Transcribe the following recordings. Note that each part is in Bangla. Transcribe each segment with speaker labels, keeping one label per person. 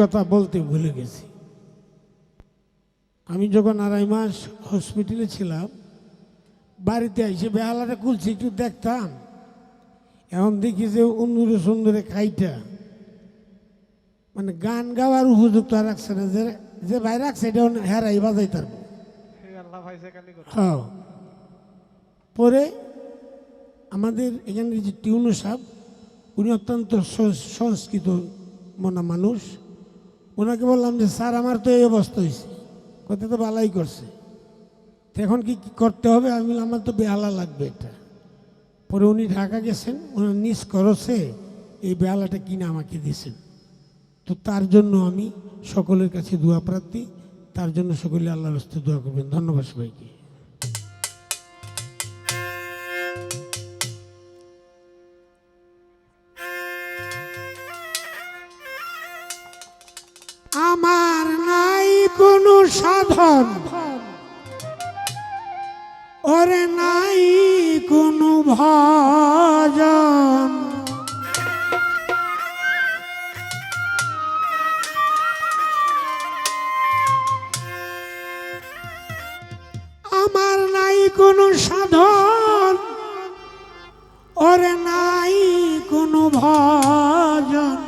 Speaker 1: কথা বলতে ভুলে গেছি। আমি যখন আড়াই মাস হসপিটালে ছিলাম বাড়িতে এসে বেহালাটা খুলছি একটু দেখতাম। এখন দেখি যে অন্দুরে সুন্দরে খাইটা। মানে গান গাওয়ার উপযুক্ত রাখছে না যে যে ভাই রাখছে এটা হেরাই বাজাই তার হ্যাঁ। পরে আমাদের এখানে যে টিউনু সাহেব উনি অত্যন্ত সংস্কৃত মনা মানুষ। ওনাকে বললাম যে, স্যার, আমার তো এই অবস্থা হয়েছে কত তো বালাই করছে। এখন কি করতে হবে? আমি বললাম, আমার তো বেহালা লাগবে এটা। পরে উনি ঢাকা গেছেন, ওনার নিজ খরচে এই বেহালাটা কিনে আমাকে দিয়েছেন। তো তার জন্য আমি সকলের কাছে দোয়া প্রার্থী, তার জন্য সকলে আল্লাহর হস্তে দোয়া করবেন। ধন্যবাদ সবাইকে। সাধন। ওরে নাই কোনো ভজন। আমার নাই কোনো সাধন। ওরে নাই কোনো ভজন।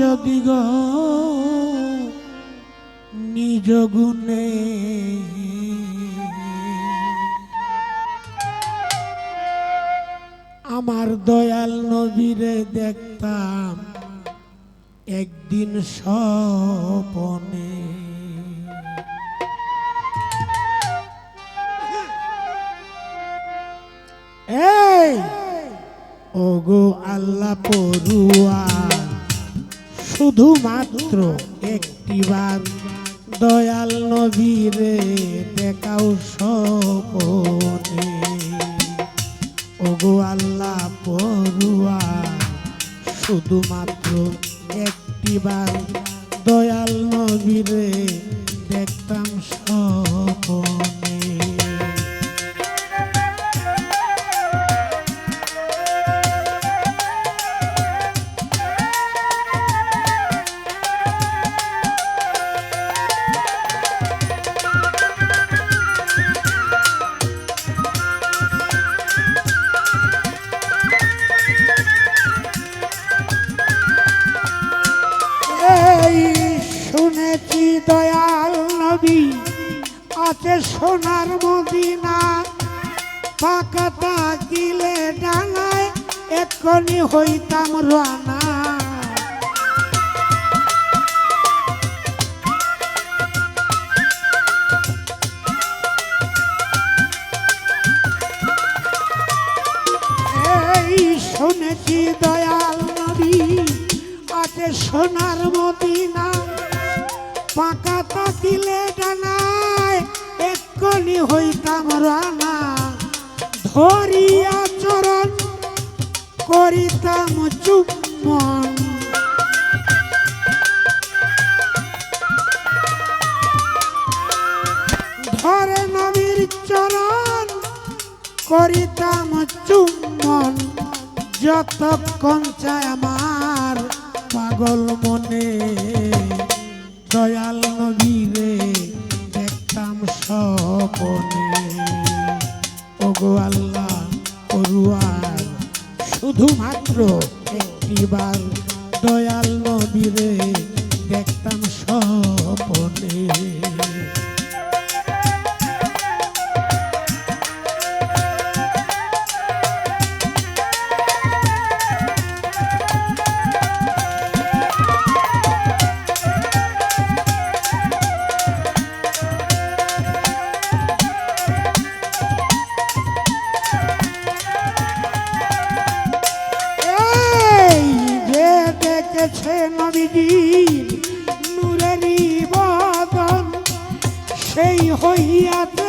Speaker 1: যদি গো নিজ গুণে। আমার দয়াল নবীরে দেখতাম একদিন স্বপনে। এই ওগো আল্লাহ পড়ুয়া শুধুমাত্র একটিবার দয়াল নবীরে দেখাও সপনে ওগো আল্লাহ পড়ুয়া শুধুমাত্র একটিবার দয়াল নবীরে দেখতাম সপনে সোনার মদিনা পাকা তাকিলে ডানায় এক্ষণি হইতাম রানা শুনেছি দয়াল নবী আছে সোনার মদিনা পাকা তাকিলে এক্ষণি হইতাম রানা ধরিয়া চরণ করিতাম চুম্বন। ধরে নবীর চরণ করিতাম চুম্বন, যতক্ষণ চায় আমার পাগল মনে, দয়াল নবীরে স্বপনে। ওগো আল্লাহ করুয়ার শুধুমাত্র একটিবার দয়াল দেখেছে নবীজির নুরেরি বদন সেই হইয়াতে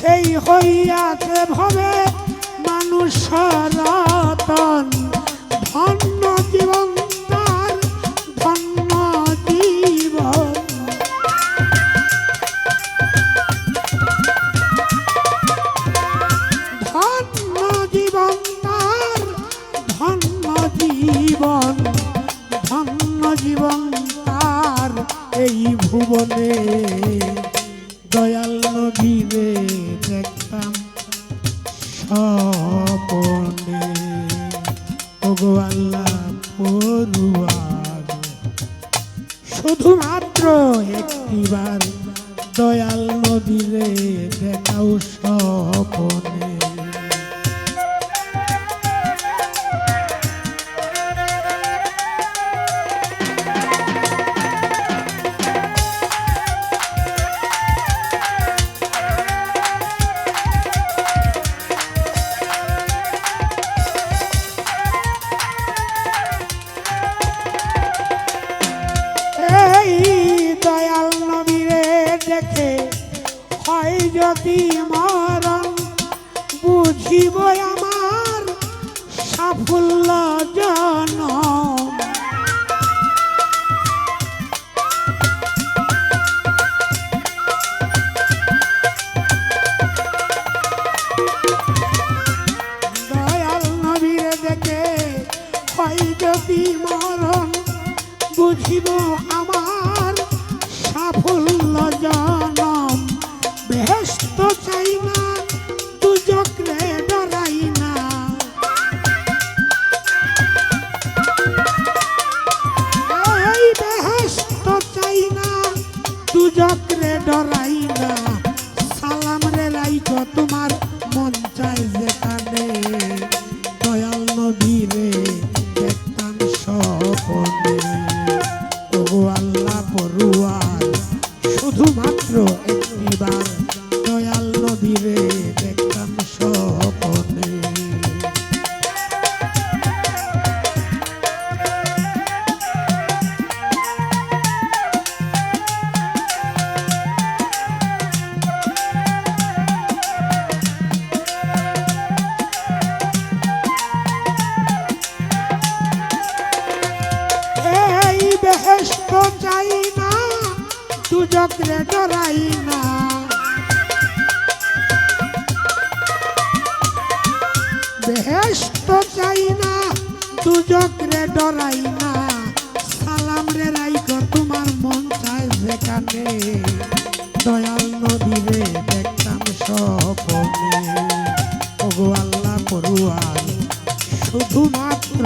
Speaker 1: সেই হইয়াছে ভবে মানুষ রতন ধন্য জীবন আমার সাফল্য জন। বুঝিব আমার বেহেস্ত চাই না দুজকরে ডরাই না বেহেস্ত চাই না দুজকরে ডরাই না সালাম রে রাইক তোমার মন চায় যেখানে। দয়াল নদীরে দেখতাম স্বপনে। ওগো আল্লাহ পড়ুয়ার শুধুমাত্র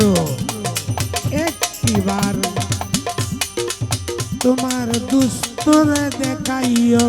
Speaker 1: একটিবার তোমার দুস্তরে দেখাইও